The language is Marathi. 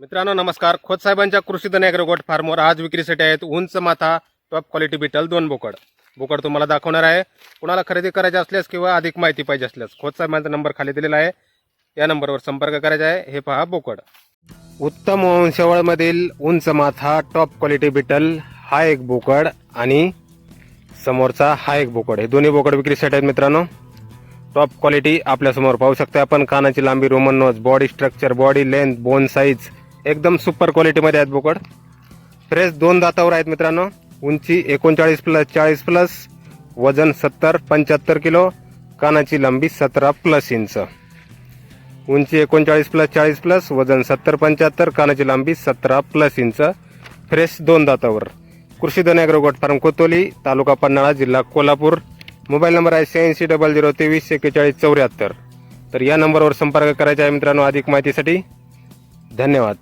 मित्रांनो नमस्कार. खोत साहेबांच्या कृषी धन गोट फार्मवर आज विक्रीसाठी आहेत उंच माथा टॉप क्वालिटी बिटल दोन बोकड. बोकड तुम्हाला दाखवणार आहे. कुणाला खरेदी करायची असल्यास किंवा अधिक माहिती पाहिजे असल्यास खोत साहेबांचा नंबर खाली दिलेला आहे. या नंबरवर संपर्क करायचा आहे. हे पहा बोकड. उत्तम वंशवळमधील उंच माथा टॉप क्वालिटी बिटल हा एक बोकड आणि समोरचा हा एक बोकड. हे दोन्ही बोकड विक्रीसाठी आहेत मित्रांनो. टॉप क्वालिटी आपल्यासमोर पाहू शकता आपण. कानाची लांबी Roman nose body structure body length bone size एकदम सुपर क्वालिटीमध्ये आहेत बोकड. फ्रेश दोन दातावर आहेत मित्रांनो. उंची एकोणचाळीस प्लस चाळीस प्लस वजन सत्तर पंच्याहत्तर किलो कानाची लांबी सतरा प्लस इंच उंची एकोणचाळीस प्लस चाळीस प्लस वजन सत्तर पंच्याहत्तर कानाची लांबी सतरा प्लस इंच फ्रेश दोन दातावर. कृषी धन गोट फार्म कोतोली तालुका पन्हाळा जिल्हा कोल्हापूर. मोबाईल नंबर आहे शहाऐंशी डबल झिरो तेवीस एक्केचाळीस चौऱ्याहत्तर. तर या नंबरवर संपर्क करायचा आहे मित्रांनो अधिक माहितीसाठी. धन्यवाद.